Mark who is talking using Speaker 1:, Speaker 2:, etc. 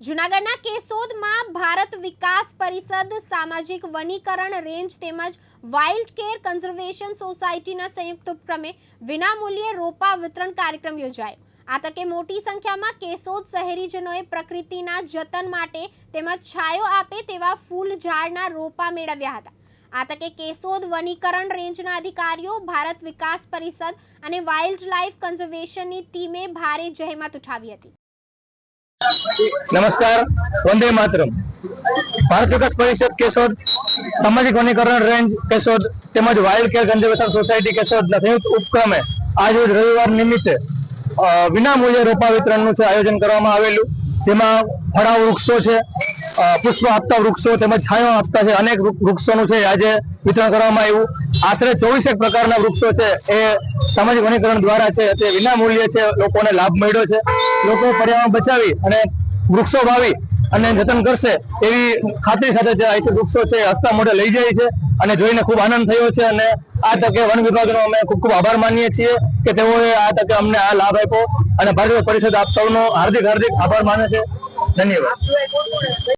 Speaker 1: જૂનાગઢના કેસોદમાં ભારત વિકાસ પરિષદ સામાજિક વનીકરણ રેન્જ તેમજ વાઇલ્ડ કેર કન્ઝર્વેશન સોસાયટીના સંયુક્ત ઉપક્રમે વિનામૂલ્યે રોપા વિતરણ કાર્યક્રમ યોજાયો. આ તકે મોટી સંખ્યામાં કેસોદ શહેરીજનોએ પ્રકૃતિના જતન માટે તેમજ છાયો આપે તેવા ફૂલ ઝાડના રોપા મેળવ્યા હતા. આ તકે કેસોદ વનીકરણ રેન્જના અધિકારીઓ, ભારત વિકાસ પરિષદ અને વાઇલ્ડ લાઇફ કન્ઝર્વેશનની ટીમે ભારે જહેમત ઉઠાવી હતી.
Speaker 2: નમસ્કાર, વંદે માતરમ. ભારત વિકાસ પરિષદ કેશોદ, સામાજિક વનીકરણ રેન્જ કેશોદ તેમજ વાઇલ્ડ કેર કન્ઝર્વેશન સોસાયટી કેશોદના સંયુક્ત ઉપક્રમે આજે રવિવાર નિમિત્તે વિના વિનામૂલ્યે રોપા વિતરણનું છે, આયોજન કરવામાં આવેલું. જેમાં ફળાવ વૃક્ષો છે પુષ્પ આપતા વૃક્ષો તેમજ છાંયો આપતા છે, અનેક વૃક્ષોનું છે. આજે વિતરણ કરવામાં આવ્યું. આશરે ચોવીસેક પ્રકારના વૃક્ષો છે એ સામાજિક વનીકરણ દ્વારા છે તે વિનામૂલ્યે છે લોકોને લાભ મળ્યો છે. લોકો પર્યાવરણ બચાવી અને વૃક્ષો વાવી અને જતન કરશે એવી ખાતરી સાથે છે અહીંથી વૃક્ષો છે હસતા મોઢે લઈ જાય છે અને જોઈને ખૂબ આનંદ થયો છે અને આ તકે વન વિભાગનો અમે ખૂબ ખૂબ આભાર માનીએ છીએ કે તેઓએ આ તકે અમને આ લાભ આપ્યો અને ભારતીય પરિષદ આપ સૌનો હાર્દિક હાર્દિક આભાર માને છે. ધન્યવાદ.